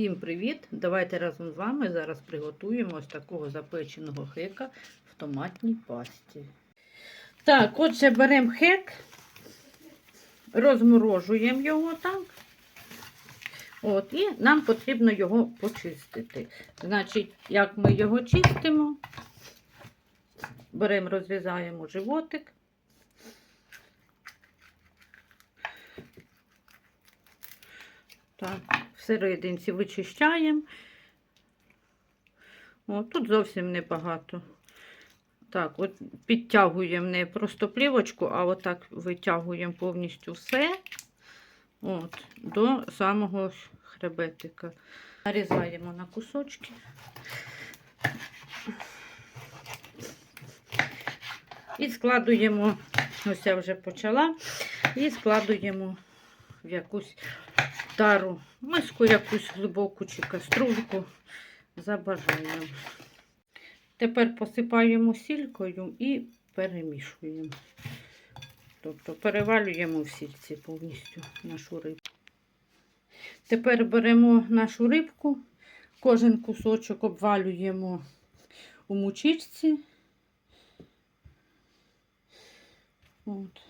Всім привіт! Давайте разом з вами зараз приготуємо ось такого запеченого хека в томатній пасті. Так, отже, беремо хек, розморожуємо його так. От, і нам потрібно його почистити. Значить, як ми його чистимо, беремо, розрізаємо животик. Так, всерединці вичищаємо. О, тут зовсім небагато. Так, от підтягуємо не просто плівочку, а отак витягуємо повністю все от, до самого хребетика. Нарізаємо на кусочки. І складуємо, ось я вже почала, і складуємо в якусь тару, миску якусь глибоку чи каструльку за бажанням. Тепер посипаємо сількою і перемішуємо. Тобто перевалюємо в сільці повністю нашу рибку. Тепер беремо нашу рибку, кожен кусочок обвалюємо у мучичці. От.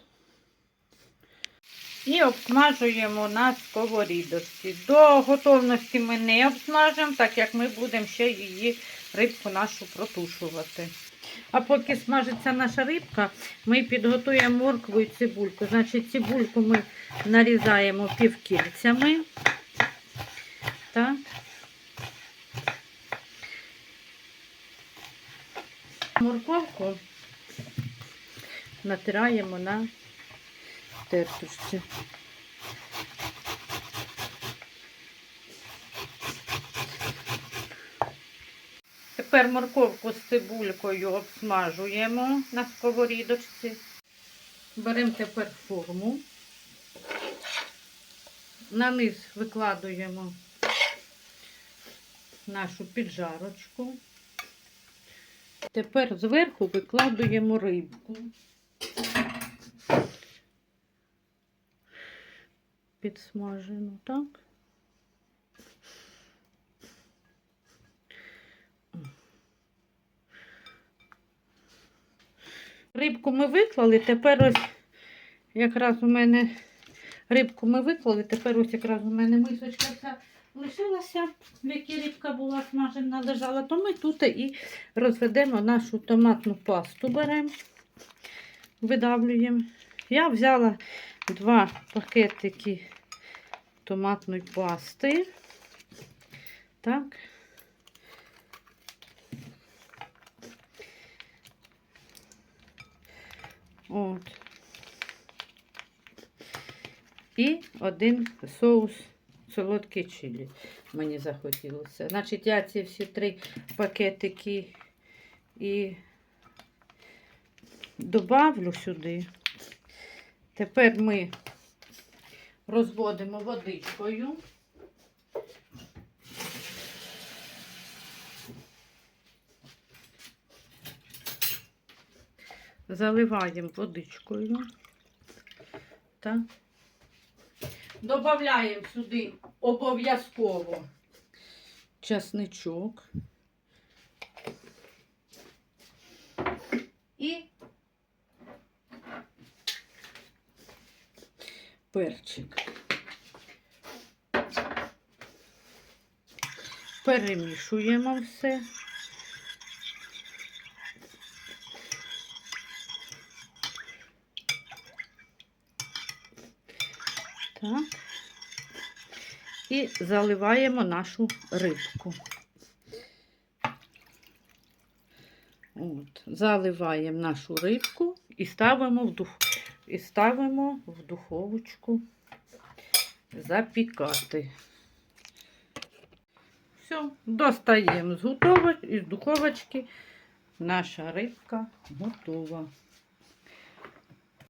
І обсмажуємо на сковорідочці. До готовності ми не обсмажимо, так як ми будемо ще її рибку нашу протушувати. А поки смажиться наша рибка, ми підготуємо моркву і цибульку. Значить, цибульку ми нарізаємо півкільцями. Так. Морковку натираємо на тертушці. Тепер морковку з цибулькою обсмажуємо на сковорідочці. Беремо тепер форму. На низ викладуємо нашу піджарочку. Тепер зверху викладуємо рибку. Підсмажену, так? Рибку ми виклали, тепер ось якраз у мене рибку ми виклали, тепер ось якраз у мене мисочка вся лишилася, в якій рибка була смажена, лежала, то ми тут і розведемо нашу томатну пасту, беремо, видавлюємо. Я взяла два пакетики томатної пасти. Так. От. І один соус солодкий чилі. Мені захотілося. Значить, я ці всі три пакетики і добавлю сюди. Тепер ми розводимо водичкою. Заливаємо водичкою. Так. Добавляємо сюди обов'язково часничок і перчик. Перемішуємо все. Так. І заливаємо нашу рибку. От, заливаємо нашу рибку і ставимо в дух, і ставимо в духовочку запікати. Все, достаємо з, готово, із духовочки. Наша рибка готова.